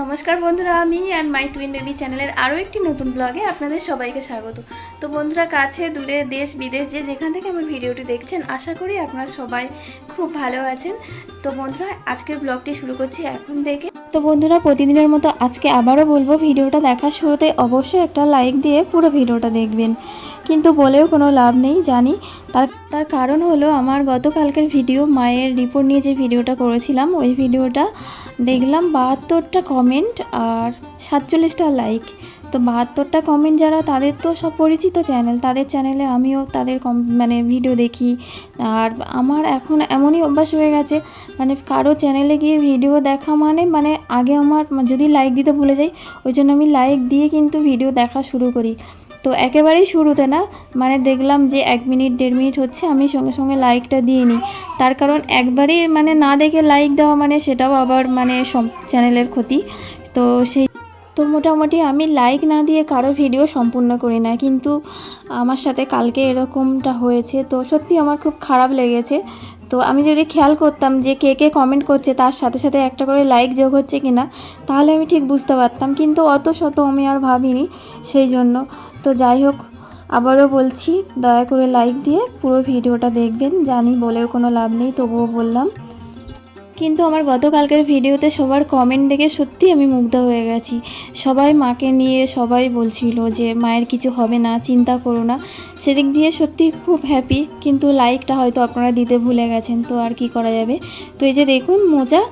নমস্কার বন্ধুরা, আমি অ্যান্ড মাই টুইন বেবি চ্যানেলের আরও একটি নতুন ব্লগে আপনাদের সবাইকে স্বাগত। তো বন্ধুরা, কাছে, দূরে, দেশ, বিদেশ, যে যেখান থেকে আমার ভিডিওটি দেখছেন, আশা করি আপনারা সবাই খুব ভালো আছেন। তো বন্ধুরা, আজকের ব্লগটি শুরু করছি এখন থেকে। তো বন্ধুরা, প্রতিদিনের মতো আজকে আবারও বলব, ভিডিওটা দেখার শুরুতে অবশ্যই একটা লাইক দিয়ে পুরো ভিডিওটা দেখবেন। কিন্তু বলেও কোনো লাভ নেই, জানি। তার তার কারণ হলো আমার গতকালকের ভিডিও, মায়ের রিপোর্ট নিয়ে যে ভিডিওটা করেছিলাম, ওই ভিডিওটা দেখলাম বাহাত্তরটা কমেন্ট আর সাতচল্লিশটা লাইক তো বাহাত্তরটা কমেন্ট যারা, তাদের তো সব পরিচিত চ্যানেল তাদের চ্যানেলে আমিও তাদের কম মানে ভিডিও দেখি। আর আমার এখন এমনই অভ্যাস হয়ে গেছে মানে কারও চ্যানেলে গিয়ে ভিডিও দেখা মানে মানে আগে আমার যদি লাইক দিতে ভুলে যাই, ওই জন্য আমি লাইক দিয়ে কিন্তু ভিডিও দেখা শুরু করি। তো একেবারেই শুরুতে না মানে দেখলাম যে এক মিনিট, দেড় মিনিট হচ্ছে, আমি সঙ্গে সঙ্গে লাইকটা দিয়ে নিই। তার কারণ একবারই মানে না দেখে লাইক দেওয়া মানে সেটাও আবার মানে সব চ্যানেলের ক্ষতি। তো সেই তো মোটামুটি আমি লাইক না দিয়ে কারও ভিডিও সম্পূর্ণ করি না, কিন্তু আমার সাথে কালকে এরকমটা হয়েছে। তো সত্যি আমার খুব খারাপ লেগেছে। তো আমি যদি খেয়াল করতাম যে কে কে কমেন্ট করছে, তার সাথে সাথে একটা করে লাইক যোগ হচ্ছে কি না তাহলে আমি ঠিক বুঝতে পারতাম। কিন্তু অত শত আমি আর ভাবিনি সেই জন্য। তো যাই হোক, আবারও বলছি, দয়া করে লাইক দিয়ে পুরো ভিডিওটা দেখবেন। জানি বলেও কোনো লাভ নেই, তবুও বললাম। কিন্তু আমার গতকালকের ভিডিওতে সবার কমেন্ট দেখে সত্যি আমি মুগ্ধ হয়ে গেছি। সবাই মাকে নিয়ে সবাই বলছিল যে, মায়ের কিছু হবে না, চিন্তা করো না। সেদিক দিয়ে সত্যি খুব হ্যাপি কিন্তু লাইকটা হয়তো আপনারা দিতে ভুলে গেছেন, তো আর কি করা যাবে? তো এই যে দেখুন, মোজা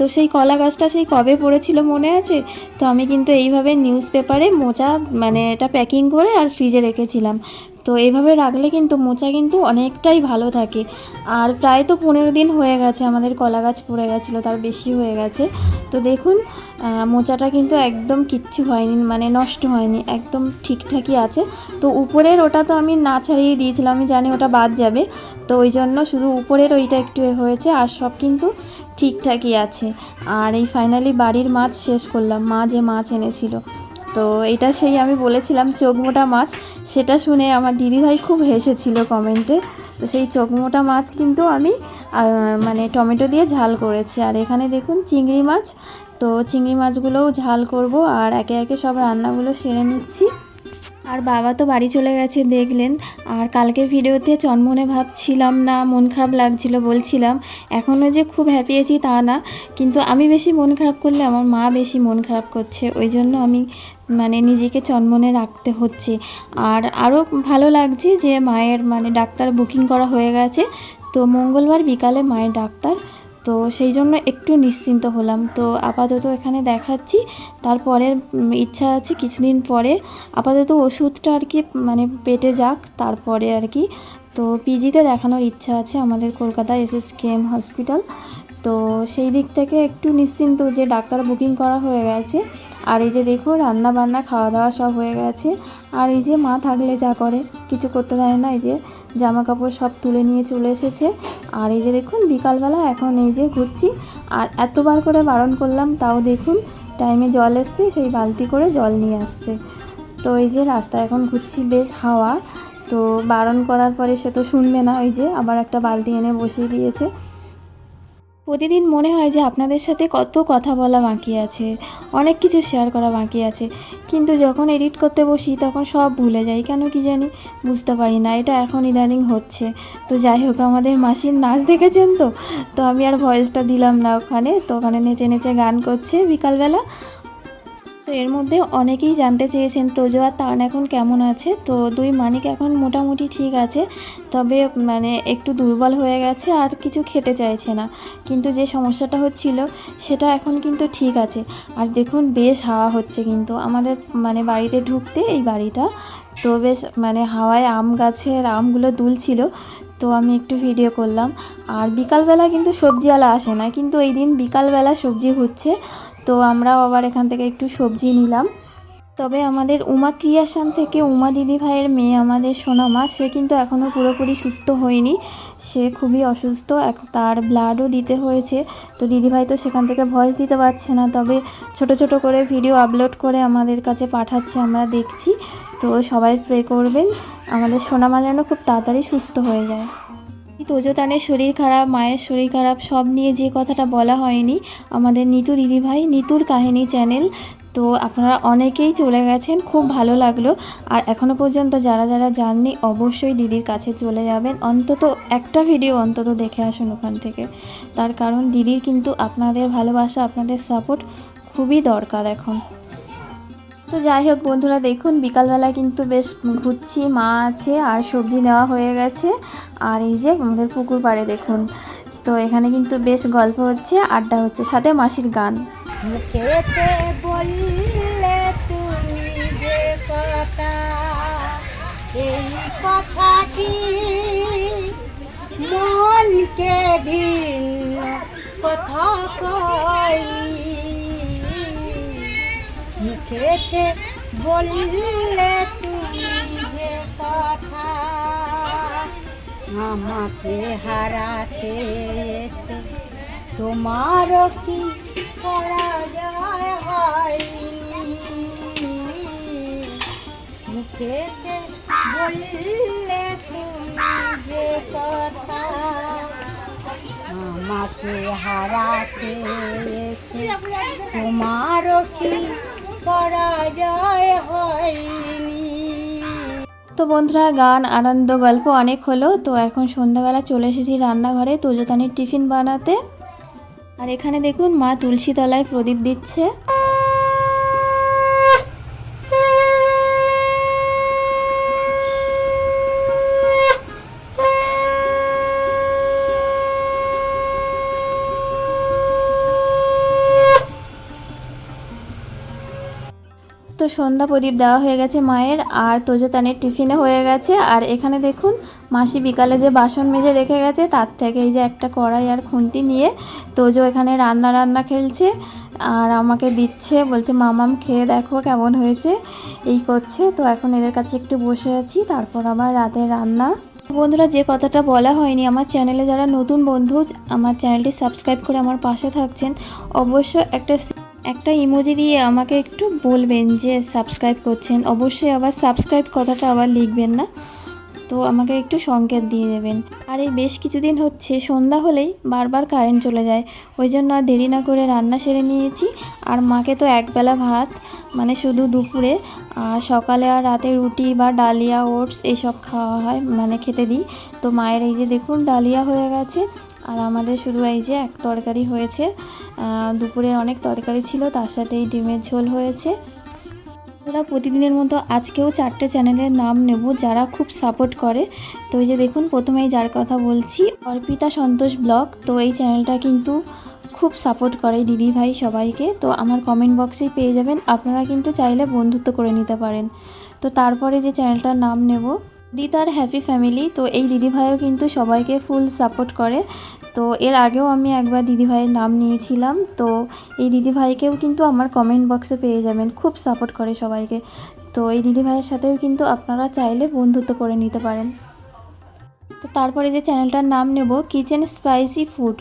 তো সেই কলা গাছটা সেই কবে পড়েছিল মনে আছে? তো আমি কিন্তু এইভাবে নিউজ পেপারে মোচা মানে এটা প্যাকিং করে আর ফ্রিজে রেখেছিলাম। তো এইভাবে রাখলে কিন্তু মোচা কিন্তু অনেকটাই ভালো থাকে। আর প্রায় তো পনেরো দিন হয়ে গেছে, আমাদের কলা গাছ পড়ে গেছিল, তার বেশি হয়ে গেছে। তো দেখুন মোচাটা কিন্তু একদম কিচ্ছু হয়নি মানে নষ্ট হয়নি, একদম ঠিকঠাকই আছে। তো উপরের ওটা তো আমি না ছাড়িয়ে দিয়েছিলাম, আমি জানি ওটা বাদ যাবে। তো ওই জন্য শুধু উপরের ওইটা একটু হয়েছে, আর সব কিন্তু ঠিকঠাকই আছে। আর এই ফাইনালি বাড়ির মাছ শেষ করলাম, মা যে মাছ এনেছিল। তো এটা সেই আমি বলেছিলাম, চোখ মোটা মাছ। সেটা শুনে আমার দিদিভাই খুব হেসেছিল কমেন্টে তো সেই চোখ মোটা মাছ কিন্তু আমি মানে টমেটো দিয়ে ঝাল করেছি। আর এখানে দেখুন চিংড়ি মাছ। তো চিংড়ি মাছগুলোও ঝাল করব। আর একে একে সব রান্নাগুলো সেরে নিচ্ছি। আর বাবা তো বাড়ি চলে গেছে, দেখলেন। আর কালকের ভিডিওতে চনমনে ভাবছিলাম না, মন খারাপ লাগছিল, বলছিলাম এখনও যে খুব হ্যাপি আছি তা না, কিন্তু আমি বেশি মন খারাপ করলে আমার মা বেশি মন খারাপ করছে, ওই জন্য আমি মানে নিজেকে চনমনে রাখতে হচ্ছে। আর আরও ভালো লাগছে যে মায়ের মানে ডাক্তার বুকিং করা হয়ে গেছে, তো মঙ্গলবার বিকালে মায়ের ডাক্তার তো সেই জন্য একটু নিশ্চিন্ত হলাম। তো আপাতত এখানে দেখাচ্ছি। তারপরে ইচ্ছা আছে কিছুদিন পরে আপাতত ওষুধটা আর কি মানে পেটে যাক, তারপরে আর কি। তো পিজিতে দেখানোর ইচ্ছা আছে আমাদের Kolkata S S K M hospital. তো সেই দিক থেকে একটু নিশ্চিন্ত যে ডাক্তার বুকিং করা হয়ে গেছে। আর এই যে দেখো রান্না বান্না খাওয়া দাওয়া সব হয়ে গেছে। আর এই যে মা থাকলে যা করে, কিছু করতে দেয় না, এই যে জামা কাপড় সব তুলে নিয়ে চলে এসেছে। আর এই যে দেখুন, বিকালবেলা এখন এই যে ঘুরছি। আর এতবার করে বারণ করলাম, তাও দেখুন টাইমে জল এসছে, সেই বালতি করে জল নিয়ে আসছে। তো এই যে রাস্তা এখন ঘুরছি, বেশ হাওয়া। তো বারণ করার পরে সে তো শুনবে না ওই যে আবার একটা বালতি এনে বসিয়ে দিয়েছে। প্রতিদিন মনে হয় যে আপনাদের সাথে কত কথা বলা বাকি আছে, অনেক কিছু শেয়ার করা বাকি আছে। কিন্তু যখন এডিট করতে বসি, তখন সব ভুলে যাই। কেন কি জানি? বুঝতে পারি না। এটা এখন ইদানিং হচ্ছে। তো যাই হোক, আমাদের মাসির নাচ দেখেছেন তো? তো আমি আর ভয়েসটা দিলাম না ওখানে। তো ওখানে নেচে নেচে গান করছে বিকালবেলা। তো এর মধ্যে অনেকেই জানতে চেয়েছেন তোজো আর তান এখন কেমন আছে? তো দুই মানিক এখন মোটামুটি ঠিক আছে, তবে মানে একটু দুর্বল হয়ে গেছে আর কিছু খেতে চাইছে না। কিন্তু যে সমস্যাটা হচ্ছিল, সেটা এখন কিন্তু ঠিক আছে। আর দেখুন, বেশ হাওয়া হচ্ছে কিন্তু। আমাদের মানে বাড়িতে ঢুকতে এই বাড়িটা, তো বেশ মানে হাওয়ায় আম গাছের আমগুলো দুলছিল। তো আমি একটু ভিডিও করলাম। আর বিকালবেলা কিন্তু সবজিওয়ালা আসে না। কিন্তু এই দিন বিকালবেলা সবজি হচ্ছে। তো আমরাও আবার এখান থেকে একটু সবজি নিলাম। তবে আমাদের উমা ক্রিয়াশান থেকে উমা দিদি ভাইয়ের মেয়ে আমাদের সোনামা, সে কিন্তু এখনও পুরোপুরি সুস্থ হয়নি। সে খুবই অসুস্থ, এক- তার ব্লাডও দিতে হয়েছে। তো দিদিভাই তো সেখান থেকে ভয়েস দিতে পারছে না, তবে ছোট ছোট করে ভিডিও আপলোড করে আমাদের কাছে পাঠাচ্ছে, আমরা দেখছি। তো সবাই প্রে করবেন, আমাদের সোনামা যেন খুব তাড়াতাড়ি সুস্থ হয়ে যায়। তোজতানের শরীর খারাপ, মায়ের শরীর খারাপ, সব নিয়ে যে কথাটা বলা হয়নি, আমাদের নিতু দিদিভাই, নিতুর কাহিনী চ্যানেল। তো আপনারা অনেকেই চলে গেছেন, খুব ভালো লাগল। আর এখনও পর্যন্ত যারা যারা যাননি, অবশ্যই দিদির কাছে চলে যাবেন। অন্তত একটা ভিডিও অন্তত দেখে আসুন ওখান থেকে। তার কারণ দিদির কিন্তু আপনাদের ভালোবাসা, আপনাদের সাপোর্ট খুবই দরকার এখন। তো যাই হোক বন্ধুরা, দেখুন, বিকালবেলা কিন্তু বেশ ঘুরছি, মা আছে আর সবজি নেওয়া হয়ে গেছে। আর এই যে আমাদের পুকুর পাড়ে, দেখুন, তো এখানে কিন্তু বেশ গল্প হচ্ছে, আড্ডা হচ্ছে, সাথে মাসির গান। কথা কথাটি মনকে ভিন্ন কথা মুখেতে বললে তুমি যে কথা, আমাকে হারাতে এসে তোমারও কি পরাজয় হয়নি? মুখেতে বললে তুমি যে কথা, আমাকে হারাতে এসে তোমারও কি তো বন্ধুরা, গান, আনন্দ, গল্প অনেক হলো, তো এখন সন্ধ্যাবেলা চলে এসেছি রান্নাঘরে তোজতানির টিফিন বানাতে। আর এখানে দেখুন মা তুলসী তলায় প্রদীপ দিচ্ছে। তো সন্ধ্যা প্রদীপ দেওয়া হয়ে গেছে মায়ের, আর তোজতানের টিফিনে হয়ে গেছে। আর এখানে দেখুন, মাসি বিকালে যে বাসন মেজে রেখে গেছে, তার থেকে এই যে একটা কড়াই আর খুন্তি নিয়ে তোজো এখানে রান্না রান্না খেলছে, আর আমাকে দিচ্ছে, বলছে, মামাম, খেয়ে দেখো কেমন হয়েছে। এই করছে। তো এখন এদের কাছে একটু বসে আছি, তারপর আবার রাতের রান্না। বন্ধুরা, যে কথাটা বলা হয়নি, আমার চ্যানেলে যারা নতুন বন্ধু, আমার চ্যানেলটি সাবস্ক্রাইব করে আমার পাশে থাকছেন। অবশ্য একটা একটা ইমোজি দিয়ে আমাকে একটু বলবেন যে সাবস্ক্রাইব করছেন। অবশ্যই আবার সাবস্ক্রাইব কথাটা আবার লিখবেন না। তো আমাকে একটু সংকেত দিয়ে দেবেন। আর এই বেশ কিছুদিন হচ্ছে, সন্ধ্যা হলেই বারবার কারেন্ট চলে যায়। ওই জন্য আর দেরি না করে রান্না সেরে নিয়েছি। আর মাকে তো একবেলা ভাত মানে শুধু দুপুরে। আর সকালে আর রাতে রুটি বা ডালিয়া, ওটস এইসব খাওয়া হয় মানে খেতে দিই। তো মায়ের এই যে দেখুন, ডালিয়া হয়ে গেছে। আর আমাদের শুধু এই যে এক তরকারি হয়েছে দুপুরের অনেক তরকারি ছিল, তার সাথে এই ডিমের ঝোল হয়েছে। ওরা প্রতিদিনের মতো আজকেও চারটে চ্যানেলের নাম নেব যারা খুব সাপোর্ট করে। তো এই যে দেখুন, প্রথমেই যার কথা বলছি, অর্পিতা সন্তোষ ব্লগ। তো এই চ্যানেলটা কিন্তু খুব সাপোর্ট করে দিদি ভাই সবাইকে। তো আমার কমেন্ট বক্সেই পেয়ে যাবেন। আপনারা কিন্তু চাইলে বন্ধুত্ব করে নিতে পারেন। তো তারপরে যে চ্যানেলটার নাম নেব, দিদার হ্যাপি ফ্যামিলি। তো এই দিদিভাইও কিন্তু সবাইকে ফুল সাপোর্ট করে। তো এর আগেও আমি একবার দিদিভাইয়ের নাম নিয়েছিলাম। তো এই দিদিভাইকেও কিন্তু আমার কমেন্ট বক্সে পেয়ে যাবেন। খুব সাপোর্ট করে সবাইকে। তো এই দিদিভাইয়ের সাথেও কিন্তু আপনারা চাইলে বন্ধুত্ব করে নিতে পারেন। তো তারপরে যে চ্যানেলটার নাম নেব কিচেন স্পাইসি ফুড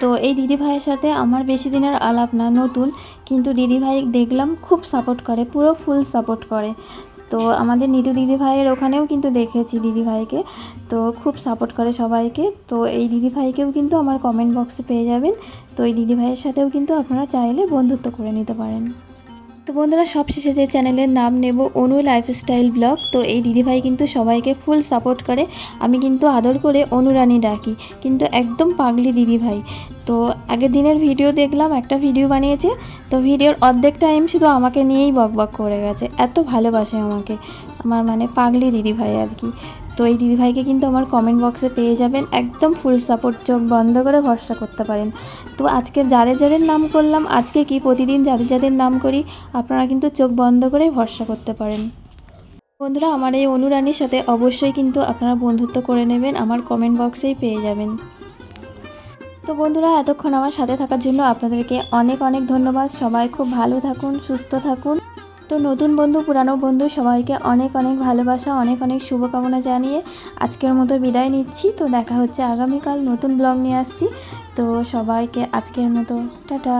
তো এই দিদিভাইয়ের সাথে আমার বেশি দিনের আলাপ না, নতুন। কিন্তু দিদিভাই দেখলাম খুব সাপোর্ট করে, পুরো ফুল সাপোর্ট করে। তো আমাদের নিতু দিদিভাইয়ের ওখানেও কিন্তু দেখেছি দিদিভাইকে। তো খুব সাপোর্ট করে সবাইকে। তো এই দিদিভাইকেও কিন্তু আমার কমেন্ট বক্সে পেয়ে যাবেন। তো এই দিদিভাইয়ের সাথেও কিন্তু আপনারা চাইলে বন্ধুত্ব করে নিতে পারেন। তো বন্ধুরা সবশেষে যে চ্যানেলের নাম নেব অনু লাইফস্টাইল ব্লগ তো এই দিদিভাই কিন্তু সবাইকে ফুল সাপোর্ট করে। আমি কিন্তু আদর করে অনুরানী ডাকি। কিন্তু একদম পাগলি দিদিভাই। তো আগের দিনের ভিডিও দেখলাম, একটা ভিডিও বানিয়েছে। তো ভিডিওর অর্ধেক টাইম শুধু আমাকে নিয়েই বকবক করে গেছে। এত ভালোবাসে আমাকে। আমার মানে পাগলি দিদিভাই আর কি। তো এই দিদিভাইকে কিন্তু আমার কমেন্ট বক্সে পেয়ে যাবেন। একদম ফুল সাপোর্ট চোখ বন্ধ করে ভরসা করতে পারেন। তো আজকে যাদের যাদের নাম করলাম, আজকে কি প্রতিদিন যাদের যাদের নাম করি, আপনারা কিন্তু চোখ বন্ধ করে ভরসা করতে পারেন। বন্ধুরা, আমার এই অনুরানীর সাথে অবশ্যই কিন্তু আপনারা বন্ধুত্ব করে নেবেন, আমার কমেন্ট বক্সেই পেয়ে যাবেন। তো বন্ধুরা, এতক্ষণ আমার সাথে থাকার জন্য আপনাদেরকে অনেক অনেক ধন্যবাদ। সবাই খুব ভালো থাকুন, সুস্থ থাকুন। তো নতুন বন্ধু, পুরানো বন্ধু সবাইকে অনেক অনেক ভালোবাসা, অনেক অনেক শুভকামনা জানিয়ে আজকের মতো বিদায় নিচ্ছি। তো দেখা হচ্ছে আগামীকাল নতুন ব্লগ নিয়ে আসছি। তো সবাইকে আজকের মতো, টাটা।